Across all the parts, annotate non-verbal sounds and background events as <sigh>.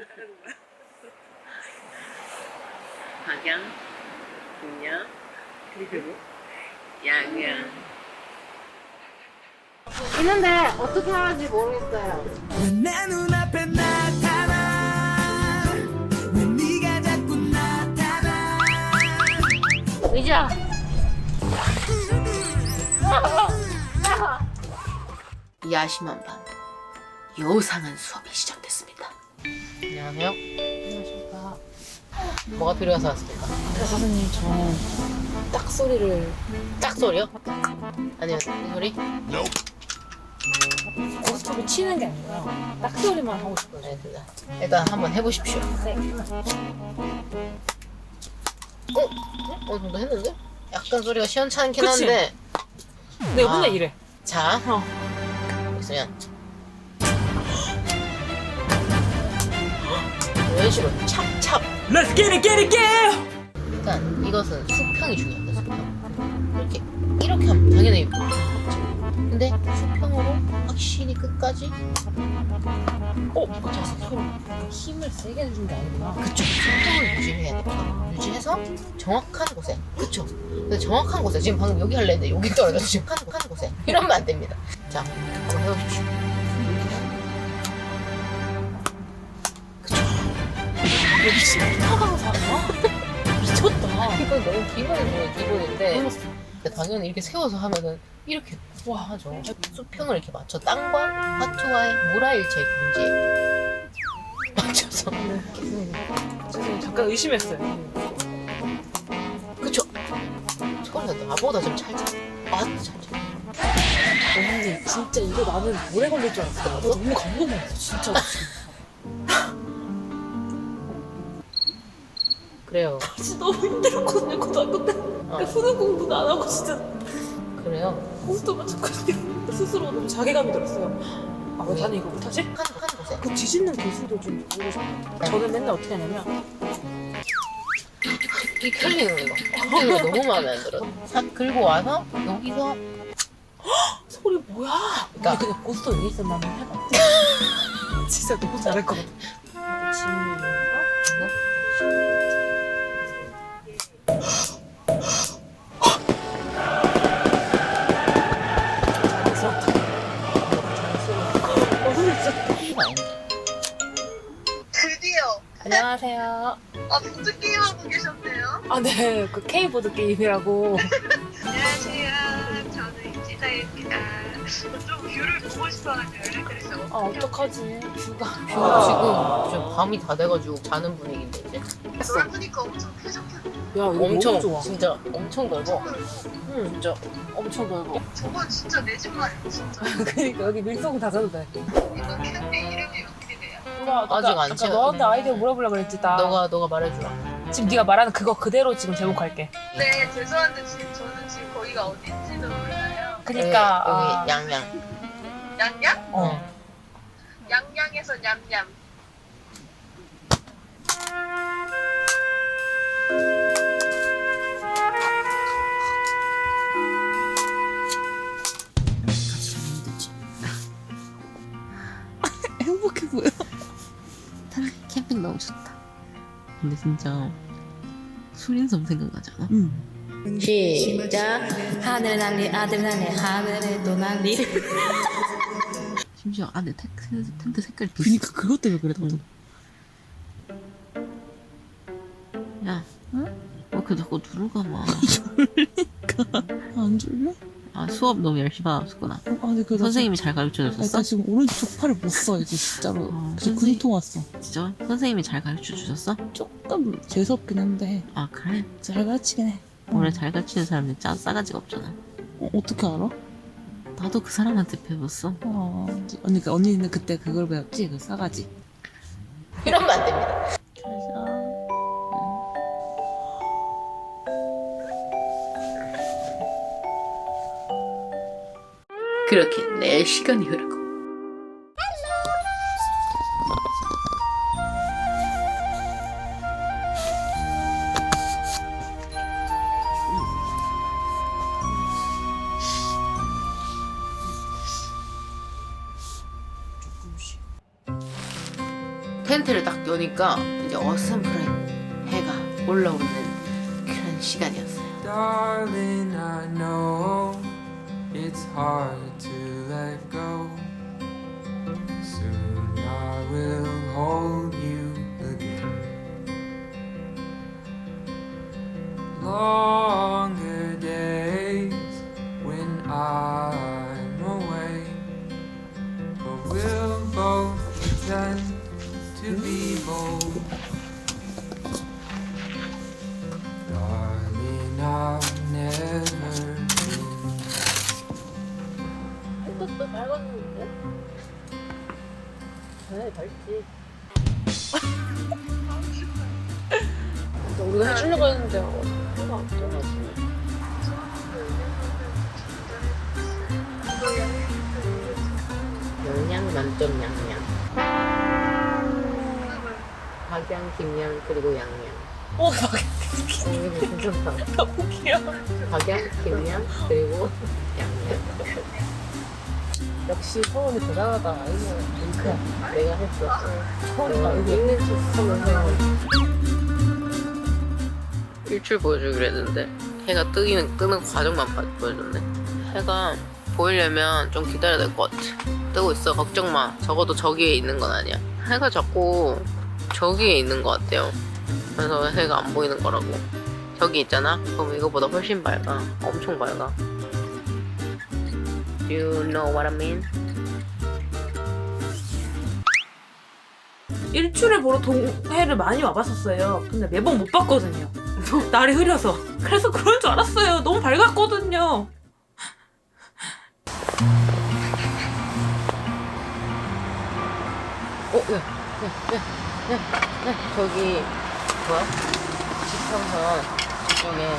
<laughs> 박양, 김양, 그리고 양양. 있는데 어떻게 하는지 모르겠어요. 내 눈앞에 나타나 왜 네가 자꾸 나타나 의자. 야심한 밤, 요상한 수업이 시작됐습니다. 안녕하세요. 안녕하십니까. 뭐가 필요해서 왔습니까? 선생님, 저는 딱 소리를 짝 소리요? 아니요, 이 소리? 고스톱을 치는 게 아니고요. 딱 소리만 하고 싶어요. 알겠습니다. 일단 한번 해보십시오. 네. 어? 어? 정도 했는데? 약간 소리가 시원찮긴 그치? 한데 내가 아. 맨날 이래. 자 어. 있으면 이런 식으로 찹찹. Let's get it get it get it. 일단 이것은 수평이 중요합니다 수평. 이렇게 이렇게 하면 당연히 맞죠 근데 수평으로 확실히 끝까지? 어, 맞아. 소리. 힘을 세게 주는 게 아니구나. 그쵸. 수평을 유지해야 됩니다 유지해서 정확한 곳에. 그쵸. 근데 정확한 곳에. 지금 방금 여기 할래 했는데 여기 떨어져서 지금 한, 한 곳에. 이러면 안 됩니다. 자 한번 해보십시오 여기 쉼터 강사야? 미쳤다. 이건 너무 기본이에요 기본인데. 근데 당연히 이렇게 세워서 하면은 이렇게 와 하죠 수평을 이렇게 맞춰 땅과 화투와의 물화일체 경지에 맞춰서 죄송해요. 잠깐 의심했어요. 그쵸 소리가 나보다 좀 찰져 아찰져 언니, 진짜 이거 나는 오래 걸릴 줄 알았어. 나 너무 감동받았어, 진짜. 그래요 진짜 너무 힘들었거든요, 고등학교 때. 어, 수능 공부도 안 하고 진짜 그래요 찾고 있는데 스스로 너무 자괴감이 들었어요. 아, 왜 나는 이거 못하지? 한, 한 곳에 그 뒤집는 기술도 좀 보고 싶어요. 저는 맨날 어떻게 하냐면 이 컬리는 거 컬리는 거 너무 마음에 안 들어 싹 긁고 와서 여기서 소리 뭐야? 그러니까- 나 그냥 고스톱 여기 있으면 한번 해봐. <laughs> 진짜 너무 잘할 것 같아. 지문이면서 안녕하세요. 아 보드 게임 하고 계셨네요. 아, 네. 그 K보드 게임이라고. 안녕하세요. 저는 이지다입니다. 좀 뷰를 보고 싶어가지고. 아, 어떡하지. 뷰가. 지금 지금 밤이 다 돼가지고 자는 분위기인데 이제 넓으니까 엄청 쾌적해. 야, 이거 엄청 너무 좋아. 진짜 엄청 넓어 응, 진짜 엄청 넓어. 저건 진짜 내집 말이야 진짜. <laughs> 그러니까 여기 밀봉 다 돼. 이거 어떻게 몰라, 아직 안 아까 채워- 너한테 아이디어 물어보려고 그랬지, 나. 너가 너가 말해주라 지금 네가 말하는 그거 그대로 지금 제목할게. 네 죄송한데 지금 저는 지금 거기가 어딘지도 몰라요. 그니까 여기, 아, 여기 양양 양양? 어. 양양에서 냠냠. 좋다 근데 진짜 수린섬 생각나지 않아? 응. 시작 하늘 날리 아들 날리 하늘에 또 날리 <laughs> 심지어 안에 텐- 텐트, 텐트 색깔이 비슷해 그니까 그것 때문에 그래 나도. 야 응? 왜 이렇게 자꾸 누르가 마안 졸려? 아 수업 너무 열심히 받았었구나 어, 아니 그 선생님이 잘 가르쳐 나, 나 줬었어? 지금 오른쪽 팔을 못 써 이제 진짜로. 어, 그래서 선생님. 근통 왔어. 진짜? 선생님이 잘 가르쳐 주셨어? 조금 재수 없긴 한데 아 그래? 잘 가르치긴 해. 원래 잘 가르치는 사람들 짜 싸가지가 없잖아 어, 어떻게 알아? 나도 그 사람한테 배웠어 어, 언니 그 언니는 그때 그걸 배웠지 그 싸가지. 이러면 안 됩니다 그렇게 내 시간이 흐르고 텐트를 딱 여니까 이제 어슴푸레 해가 올라오는 그런 시간이었어요. Darling, it's hard to let go. Soon I will 햇볕도 밝았는데? 네, 밝지. <laughs> 우리가 해주려고 했는데 해가 안 떠가지고. 영양 만점 양양. 박양, 김양, 그리고 양양. 어, 막 어, 무슨 상 <laughs> 너무 귀여워. 박양, 김양, 그리고 양양. 역시 서원이 대단하다. 아이고, 링크야. 내가 했어. 서원이가 이게 읽는 척 하면서. 일출 보여주기로 했는데 해가 뜨기는 뜨는 과정만 봐- 보여줬네. 해가 보이려면 좀 기다려야 될 것 같아. 뜨고 있어. 걱정 마. 적어도 저기에 있는 건 아니야. 해가 자꾸 저기에 있는 것 같아요. 그래서 해가 안 보이는 거라고. 저기 있잖아. 그럼 이거보다 훨씬 밝아. 엄청 밝아. You know what I mean? 일출을 보러 동해를 많이 와봤었어요. 근데 매번 못 봤거든요. 날이 흐려서. 그래서 그럴 줄 알았어요. 너무 밝았거든요. 어, 야, 야, 야, 야, 야, 저기 뭐야? 지평선 저쪽에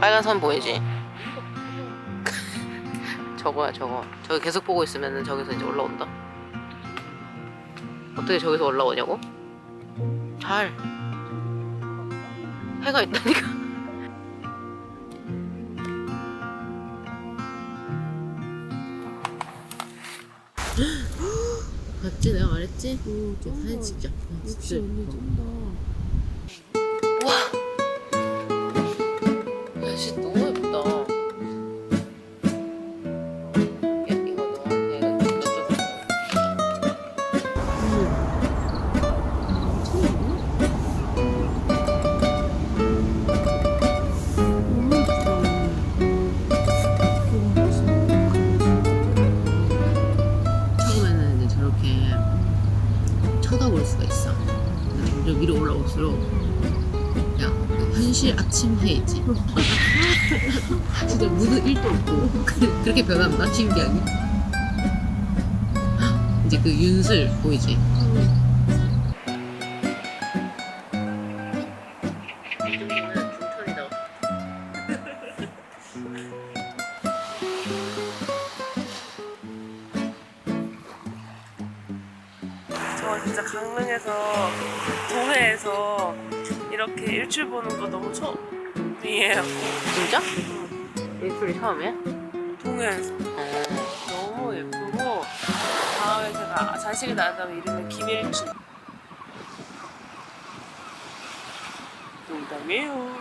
빨간 선 보이지? 저거야, 저거. 저기 계속 보고 있으면 저기서 이제 올라온다. 어떻게 저기서 올라오냐고? 잘. 해가 있다니까. <laughs> <gasps> 봤지? 내가 말했지? 응, 사진 찍자. 역시 언니 현실 아침 해이지. 진짜 무드 1도 없고 그- <laughs> 그렇게 변한다 신기하게. 이제 그 윤슬 보이지? 저 진짜 강릉에서 동해에서 이렇게 일출 보는 거 너무 처음이에요. 진짜? 일출이 처음이야? 동해에서 어. 너무 예쁘고 다음에 제가 자식이 낳는다면 이름은 김일출. 농담이에요.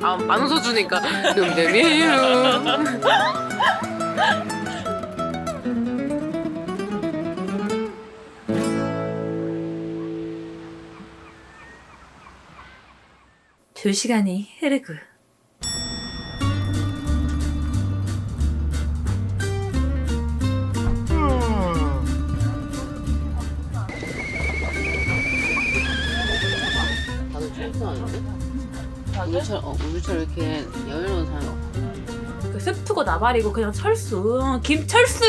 아, 안 웃어주니까 농담이에요. <laughs> 두 시간이 흐르고 다들 청소하는데? 우리처럼, 어, 우리처럼 이렇게 여유로운 사람이 없어. 그 스프고 나발이고 그냥 철수. 김철수!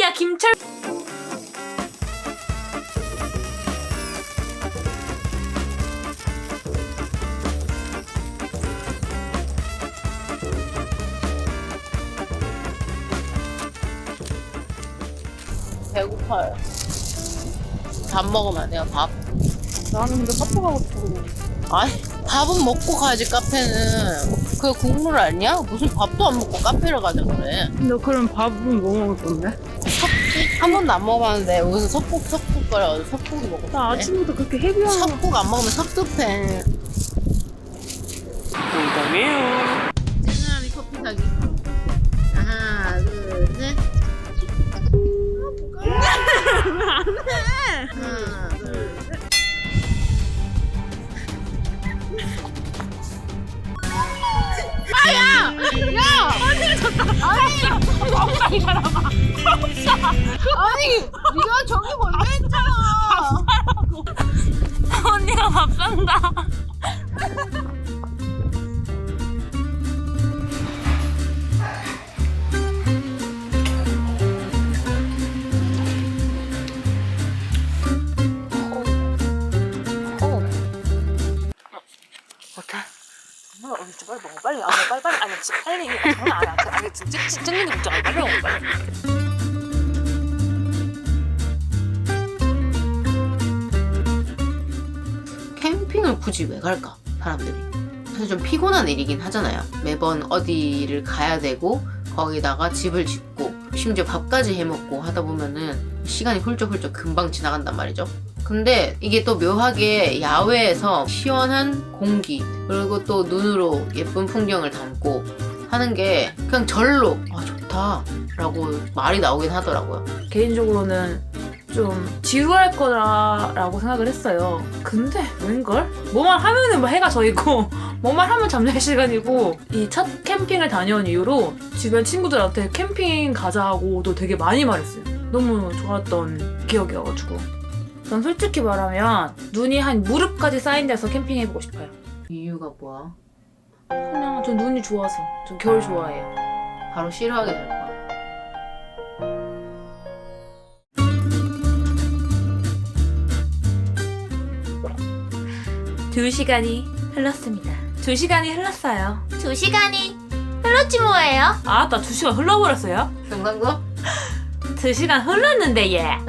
야 김철. 배고파요. 밥 먹으면 안 돼요, 밥. 나는 근데 카페 가고 싶어. 아이, 밥은 먹고 가야지, 카페는. 그게 국물 아니야? 무슨 밥도 안 먹고 카페를 가자 그래. 너 그럼 밥은 뭐 먹을 건데? 한 번도 안 먹어봤는데, 여기서 석국, 석국 오빠랑 석고기 먹었어. 나 아침부터 그렇게 헤비한 거 석고기 안 먹으면 섭섭해. 빨리 먹어 빨리 아 빨리 빨리 아니 진짜 빨리 장난 아니야 그, 아니 진짜 진짜 cen는 게 아니야 빨리 먹어 빨리 캠핑을 굳이 왜 갈까? 사람들이. 사실 좀 피곤한 일이긴 하잖아요. 매번 어디를 가야 되고 거기다가 집을 짓고 심지어 밥까지 해먹고 하다 보면은 시간이 훌쩍훌쩍 금방 지나간단 말이죠. 근데 이게 또 묘하게 야외에서 시원한 공기 그리고 또 눈으로 예쁜 풍경을 담고 하는 게 그냥 절로 아 좋다 라고 말이 나오긴 하더라고요. 개인적으로는 좀 지루할 거라고 생각을 했어요. 근데 웬걸? 뭐만 하면은 뭐 해가 져 있고 <laughs> 뭐만 하면 잠잘 시간이고 이 첫 캠핑을 다녀온 이후로 주변 친구들한테 캠핑 가자고도 되게 많이 말했어요. 너무 좋았던 기억이어가지고 전 솔직히 말하면 눈이 한 무릎까지 쌓인 데서 캠핑해보고 싶어요. 이유가 뭐야? 그냥 전 눈이 좋아서 전 겨울 좋아해요. 바로 싫어하게 될 거야. 두 시간이 흘렀습니다. 두 시간이 흘렀어요. 두 시간이 흘렀지 뭐예요? 아, 나 두 시간 흘러버렸어요? 경상도? 두 시간 흘렀는데 얘. <laughs>